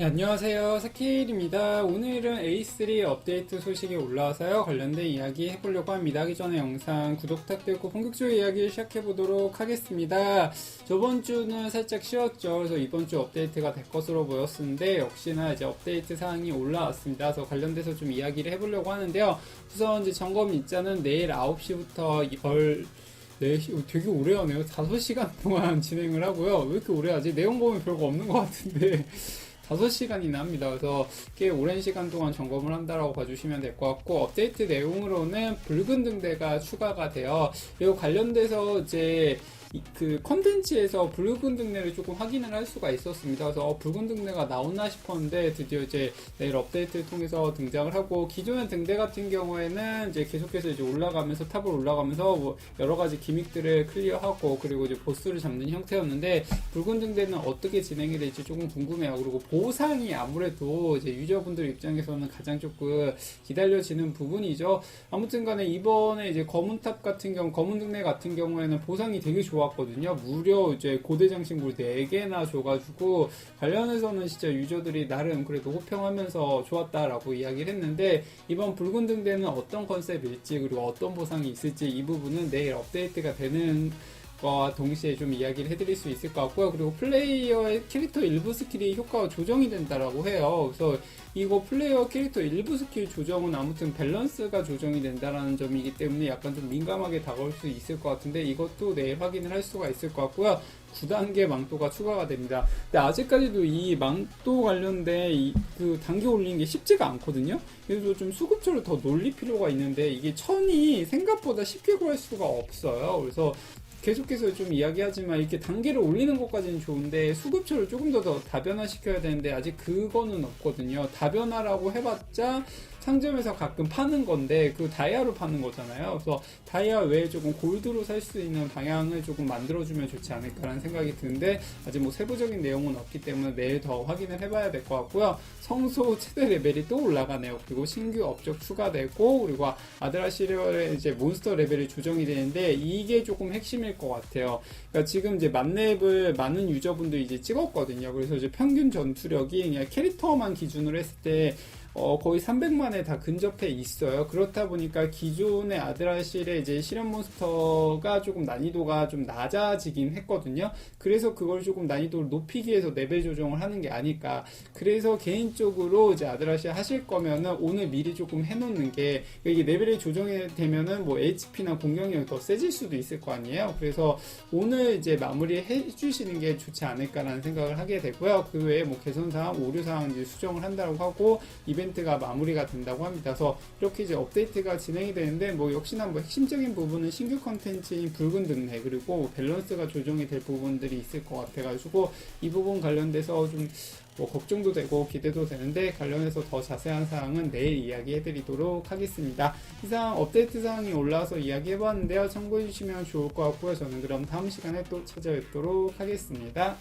네, 안녕하세요. 사키일입니다. 오늘은 A3 업데이트 소식이 올라와서요. 관련된 이야기 해보려고 합니다. 하기 전에 영상 구독 부탁드리고 본격적으로 이야기 시작해보도록 하겠습니다. 저번 주는 살짝 쉬었죠. 그래서 이번 주 업데이트가 될 것으로 보였었는데, 역시나 이제 업데이트 사항이 올라왔습니다. 그래서 관련돼서 좀 이야기를 해보려고 하는데요. 우선 이제 점검 입자는 내일 9시부터 이걸 4시, 되게 오래 하네요. 5시간 동안 진행을 하고요. 왜 이렇게 오래 하지? 내용 보면 별거 없는 것 같은데. 5시간이나 합니다. 그래서 꽤 오랜 시간 동안 점검을 한다라고 봐주시면 될 것 같고 업데이트 내용으로는 붉은 등대가 추가가 되어 그리고 관련돼서 이제 이- 그 컨텐츠에서 붉은 등대를 조금 확인을 할 수가 있었습니다. 그래서 어, 붉은 등대가 나오나 싶었는데 드디어 이제 내일 업데이트를 통해서 등장을 하고 기존의 등대 같은 경우에는 이제 계속해서 이제 올라가면서 탑을 올라가면서 뭐 여러 가지 기믹들을 클리어하고 그리고 이제 보스를 잡는 형태였는데 붉은 등대는 어떻게 진행이 될지 조금 궁금해요. 그리고 보상이 아무래도 이제 유저분들 입장에서는 가장 조금 기다려지는 부분이죠. 아무튼 간에 이번에 이제 검은 탑 같은 경우, 검은 등대 같은 경우에는 보상이 되게 좋 았거든요. 무려 이제 고대 장식물 4개나 줘가지고 관련해서는 진짜 유저들이 나름 그래도 호평하면서 좋았다라고 이야기를 했는데 이번 붉은 등대는 어떤 컨셉일지 그리고 어떤 보상이 있을지 이 부분은 내일 업데이트가 되는 과 동시에 좀 이야기를 해드릴 수 있을 것 같고요. 그리고 플레이어의 캐릭터 일부 스킬이 효과가 조정이 된다라고 해요. 그래서 이거 플레이어 캐릭터 일부 스킬 조정은 아무튼 밸런스가 조정이 된다라는 점이기 때문에 약간 좀 민감하게 다가올 수 있을 것 같은데 이것도 내일 확인을 할 수가 있을 것 같고요. 9단계 망토가 추가가 됩니다. 근데 아직까지도 이 망토 관련된 이- 그 단계 올리는 게 쉽지가 않거든요. 그래서 좀 수급처를 더 놀릴 필요가 있는데 이게 천이 생각보다 쉽게 구할 수가 없어요. 그래서 계속해서 좀 이야기하지만 이렇게 단계를 올리는 것까지는 좋은데 수급처를 조금 더, 더 다변화시켜야 되는데 아직 그거는 없거든요. 다변화라고 해봤자 상점에서 가끔 파는 건데 그 다이아로 파는 거잖아요. 그래서 다이아 외에 조금 골드로 살 수 있는 방향을 조금 만들어주면 좋지 않을까라는 생각이 드는데 아직 뭐 세부적인 내용은 없기 때문에 내일 더 확인을 해봐야 될 것 같고요. 성소 최대 레벨이 또 올라가네요. 그리고 신규 업적 추가되고 그리고 아드라 시리얼의 이제 몬스터 레벨이 조정이 되는데 이게 조금 핵심일 것 같아요. 그러니까 지금 이제 만렙을 많은 유저분들이 이제 찍었거든요. 그래서 이제 평균 전투력이 그냥 캐릭터만 기준으로 했을 때 어, 거의 300만에 다 근접해 있어요. 그렇다 보니까 기존의 아드라실의 이제 실험 몬스터가 조금 난이도가 좀 낮아지긴 했거든요. 그래서 그걸 조금 난이도를 높이기 위해서 레벨 조정을 하는 게 아닐까. 그래서 개인적으로 이제 아드라실 하실 거면은 오늘 미리 조금 해놓는 게 이게 레벨이 조정이 되면은 뭐 HP나 공격력이 더 세질 수도 있을 거 아니에요. 그래서 오늘 이제 마무리 해주시는 게 좋지 않을까라는 생각을 하게 되고요. 그 외에 뭐 개선사항, 오류사항 이제 수정을 한다고 하고 이벤트 가 마무리가 된다고 합니다. 그래서 이렇게 이제 업데이트가 진행이 되는데 뭐 역시나 뭐 핵심적인 부분은 신규 컨텐츠인 붉은 등내 그리고 밸런스가 조정이 될 부분들이 있을 것 같아가지고 이 부분 관련돼서 좀 뭐 걱정도 되고 기대도 되는데 관련해서 더 자세한 사항은 내일 이야기해 드리도록 하겠습니다. 이상 업데이트 사항이 올라와서 이야기해 봤는데요. 참고해 주시면 좋을 것 같고요. 저는 그럼 다음 시간에 또 찾아뵙도록 하겠습니다.